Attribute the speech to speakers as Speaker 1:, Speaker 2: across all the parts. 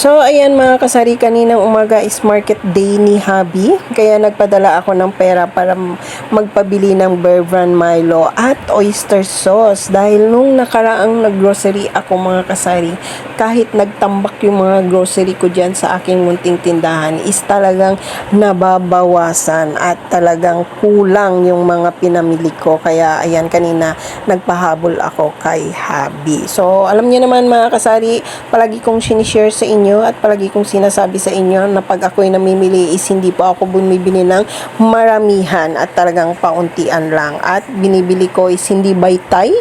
Speaker 1: So, ayan mga kasari, kaninang umaga is market day ni Habi. Kaya nagpadala ako ng pera para magpabili ng Bear Milo at oyster sauce. Dahil nung nakaraang naggrocery ako mga kasari, kahit nagtambak yung mga grocery ko dyan sa aking munting tindahan, is talagang nababawasan at talagang kulang yung mga pinamili ko. Kaya ayan, kanina nagpahabol ako kay Habi. So, alam niyo naman mga kasari, palagi kong sinishare sa inyo at palagi kong sinasabi sa inyo na pag ako'y namimili hindi po ako bumibili ng maramihan at talagang pauntian lang. At binibili ko is hindi by tie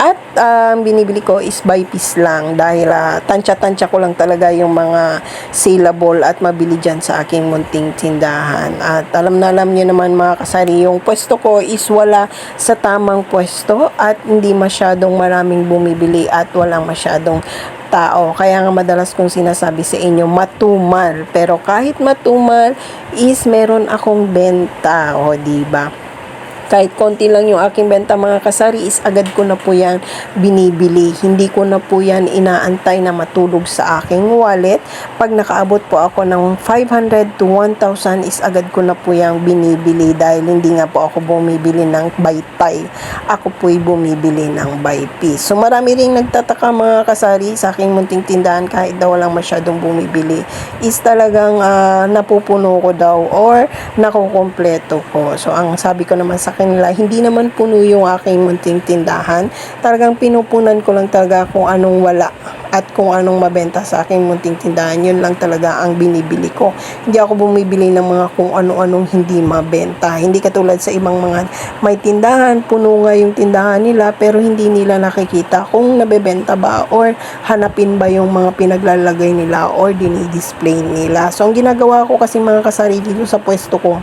Speaker 1: at ang binibili ko is by piece lang dahil ah, tansya-tansya ko lang talaga yung mga saleable at mabili dyan sa aking munting tindahan. At alam na alam niyo naman mga kasari, yung pwesto ko is wala sa tamang pwesto at hindi masyadong maraming bumibili at walang masyadong tao. Kaya nga madalas kong sinasabi sa inyo, matumal. Pero kahit matumal, is meron akong benta. O, di ba? Kahit konti lang yung aking benta mga kasari is agad ko na po yan binibili. Hindi ko na po yan inaantay na matulog sa aking wallet. Pag nakaabot po ako ng 500 to 1,000 is agad ko na po yung binibili dahil hindi nga po ako bumibili ng by tie. Ako po'y bumibili ng piece. So marami ring nagtataka mga kasari sa aking munting tindahan kahit daw walang masyadong bumibili is talagang ah, napupuno ko daw or nakukompleto ko. So ang sabi ko naman sa kanila, hindi naman puno yung aking munting tindahan. Talagang pinupunan ko lang talaga kung anong wala at kung anong mabenta sa aking munting tindahan. Yun lang talaga ang binibili ko. Hindi ako bumibili ng mga kung ano-anong hindi mabenta. Hindi katulad sa ibang mga may tindahan, puno nga yung tindahan nila pero hindi nila nakikita kung nabebenta ba or hanapin ba yung mga pinaglalagay nila or dinidisplay nila. So ang ginagawa ko kasi mga kasari dito sa pwesto ko,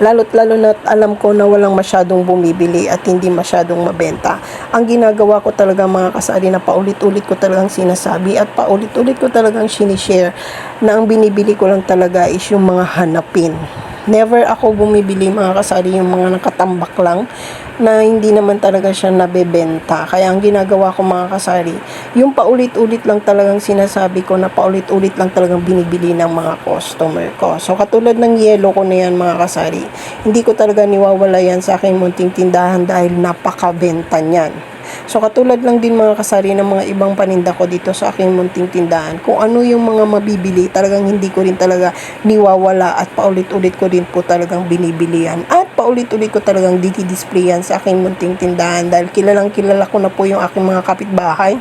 Speaker 1: lalo't lalo na alam ko na walang masyadong bumibili at hindi masyadong mabenta. Ang ginagawa ko talaga mga kasari na paulit-ulit ko talagang sinasabi at paulit-ulit ko talagang sinishare na ang binibili ko lang talaga is yung mga hanapin. Never ako bumibili mga kasari yung mga nakatambak lang na hindi naman talaga siya nabebenta. Kaya ang ginagawa ko mga kasari, yung paulit-ulit lang talagang sinasabi ko na paulit-ulit lang talagang binibili ng mga customer ko. So katulad ng yellow ko na yan mga kasari, hindi ko talaga niwawala yan sa aking munting tindahan dahil napakabenta niyan. So katulad lang din mga kasari ng mga ibang paninda ko dito sa aking munting tindahan. Kung ano yung mga mabibili, talagang hindi ko rin talaga niwawala at paulit-ulit ko din po talagang binibili yan. At paulit-ulit ko talagang didi-display yan sa aking munting tindahan dahil kilalang kilala ko na po yung aking mga kapitbahay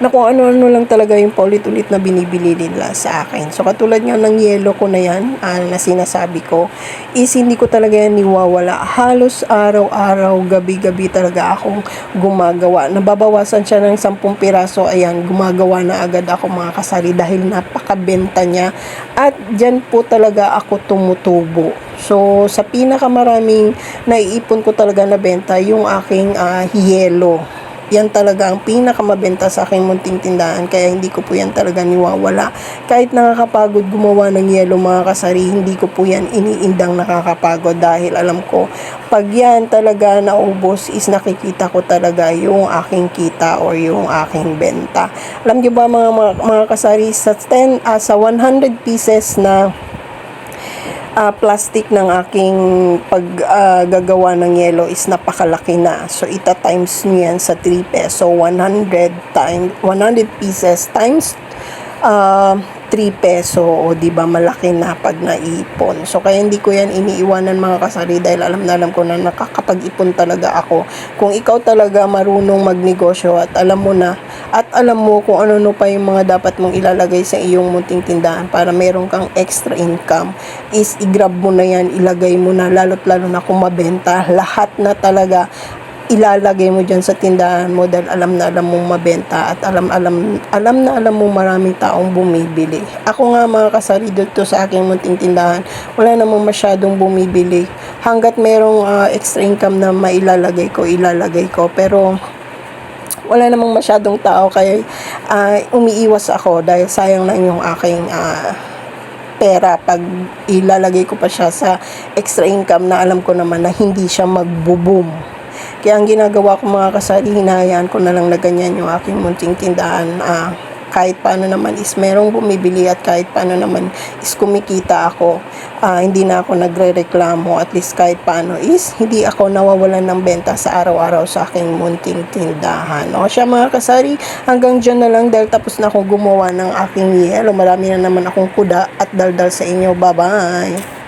Speaker 1: na kung ano-ano lang talaga yung paulit-ulit na binibili nila sa akin. So, katulad nga ng yellow ko na yan, ah, na sinasabi ko, is hindi ko talaga yan niwawala. Halos araw-araw, gabi-gabi talaga akong gumagawa. Nababawasan siya ng 10 piraso, ayan, gumagawa na agad ako mga kasari dahil napakabenta niya. At dyan po talaga ako tumutubo. So, sa pinakamaraming naiipon ko talaga na benta, yung aking ah, yellow yan talaga ang pinakamabenta sa aking munting tindahan kaya hindi ko po yan talaga niwawala. Kahit nakakapagod gumawa ng yelo mga kasari hindi ko po yan iniindang nakakapagod dahil alam ko pag yan talaga naubos is nakikita ko talaga yung aking kita or yung aking benta. Alam niyo ba mga, mga, mga kasari sa 10 ah, sa 100 pieces na ah, plastic ng aking paggagawa ng yellow is napakalaki na. So, ita times nyo yan sa 3 peso. 100 times, 100 pieces times ah, 3 peso o di ba malaki na pag naipon. So kaya hindi ko yan iniiwanan mga kasari dahil alam na alam ko na nakakapag-ipon talaga ako. Kung ikaw talaga marunong magnegosyo at alam mo na at alam mo kung ano no pa yung mga dapat mong ilalagay sa iyong munting tindahan para meron kang extra income is i-grab mo na yan, ilagay mo na lalo't lalo na kung mabenta lahat na talaga ilalagay mo dyan sa tindahan mo dahil alam na alam mong mabenta at alam alam alam na alam mong maraming taong bumibili. Ako nga mga kasari dito sa aking munting tindahan, wala namang masyadong bumibili. Hanggat merong ah, extra income na mailalagay ko, ilalagay ko. Pero wala namang masyadong tao kaya ah, umiiwas ako dahil sayang lang yung aking ah, pera pag ilalagay ko pa siya sa extra income na alam ko naman na hindi siya magbo-boom. Kaya ang ginagawa ko mga kasari, hinahayaan ko na lang na ganyan yung aking munting tindahan. Ah, kahit paano naman is merong bumibili at kahit paano naman is kumikita ako. Ah, hindi na ako nagre-reklamo at least kahit paano is hindi ako nawawalan ng benta sa araw-araw sa aking munting tindahan. O siya mga kasari, hanggang dyan na lang dahil tapos na akong gumawa ng aking yelo. Marami na naman akong kuda at daldal sa inyo. Bye-bye!